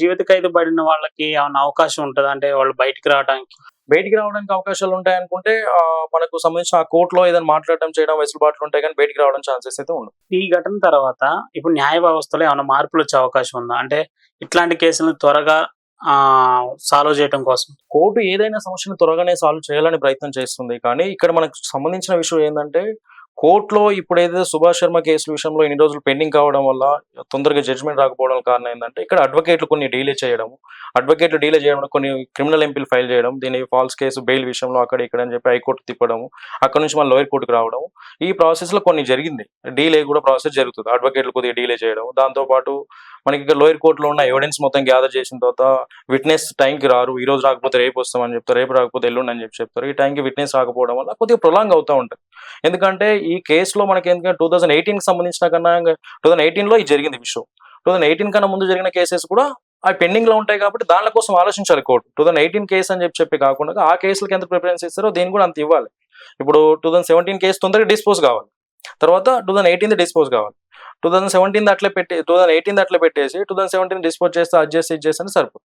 జీవిత ఖైదు పడిన వాళ్ళకి ఏమైనా అవకాశం ఉంటుందా? అంటే వాళ్ళు బయటికి రావడానికి. బయటికి రావడానికి అవకాశాలు ఉంటాయి అనుకుంటే మనకు సంబంధించిన ఆ కోర్టులో ఏదైనా మాట్లాడటం చేయడం వెసులుబాట్లు ఉంటాయి కానీ బయటికి రావడం ఛాన్సెస్ అయితే ఉండవు. ఈ ఘటన తర్వాత ఇప్పుడు న్యాయ వ్యవస్థలో ఏమైనా మార్పులు వచ్చే అవకాశం ఉందా? అంటే ఇట్లాంటి కేసులను త్వరగా ఆ సాల్వ్ చేయడం కోసం. కోర్టు ఏదైనా సమస్యను త్వరగానే సాల్వ్ చేయాలని ప్రయత్నం చేస్తుంది. కానీ ఇక్కడ మనకు సంబంధించిన విషయం ఏంటంటే కోర్టులో ఇప్పుడు ఏదైతే సుభాష్ శర్మ కేసు విషయంలో ఇన్ని రోజులు పెండింగ్ కావడం వల్ల తొందరగా జడ్జ్మెంట్ రాకపోవడం కారణం ఏంటంటే ఇక్కడ అడ్వకేట్లు కొన్ని డీలే చేయడం అడ్వకేట్లు డీలే చేయడం కొన్ని క్రిమినల్ ఎంపీలు ఫైల్ చేయడం దీని ఫాల్స్ కేసు బెయిల్ విషయంలో అక్కడ ఇక్కడ అని చెప్పి హైకోర్టు తిప్పడం అక్కడ నుంచి మళ్ళీ లోయర్ కోర్టుకు రావడం. ఈ ప్రాసెస్లో కొన్ని జరిగింది. డీలే కూడా ప్రాసెస్ జరుగుతుంది. అడ్వకేట్లు కొద్దిగా డీలే చేయడం. దాంతో పాటు మనకి ఇక్కడ లోయర్ కోర్టులో ఉన్న ఎవిడెన్స్ మొత్తం గ్యాదర్ చేసిన తర్వాత విట్నెస్ టైంకి రారు ఈ రోజు రాకపోతే రేపు వస్తామని చెప్తారు రేపు రాకపోతే ఎల్లుండి అని చెప్పి చెప్తారు. ఈ టైంకి విట్నెస్ రాకపోవడం వల్ల కొద్దిగా ప్రొలాంగ్ అవుతూ ఉంటుంది. ఎందుకంటే ఈ కేసులో మనకి ఎందుకంటే టూ థౌసండ్ ఎయిటీన్కి సంబంధించిన కన్నా టూ థౌసండ్ ఎయిటీన్లో ఇది జరిగింది విషయం. టూ థౌసండ్ ఎయిటీన్ కన్నా ముందు జరిగిన కేసెస్ కూడా అవి పెండింగ్లో ఉంటాయి కాబట్టి దాని కోసం ఆలోచించాలి court two thousand eighteen case అని చెప్పి చెప్పి కాకుండా ఆ కేసులకి ఎంత ప్రిఫరెన్స్ ఇస్తారో దీన్ని కూడా అంత ఇవ్వాలి. ఇప్పుడు టూ థౌసండ్ సెవెంటీన్ కేసు తొందరగా డిస్పోజ్ కావాలి. తర్వాత టూ థౌసండ్ ఎయిటీన్ డిస్పోజ్ కావాలి. టూ థౌసండ్ సెవెంటీన్ అట్లా పెట్టి టూ థౌసండ్ ఎయిటీన్ అట్లా పెట్టేసి టూ థౌసండ్ సెవెంటీన్ డిస్పోజ్ చేస్తే అది చేస్తే ఇది చేస్తే సరిపోతుంది.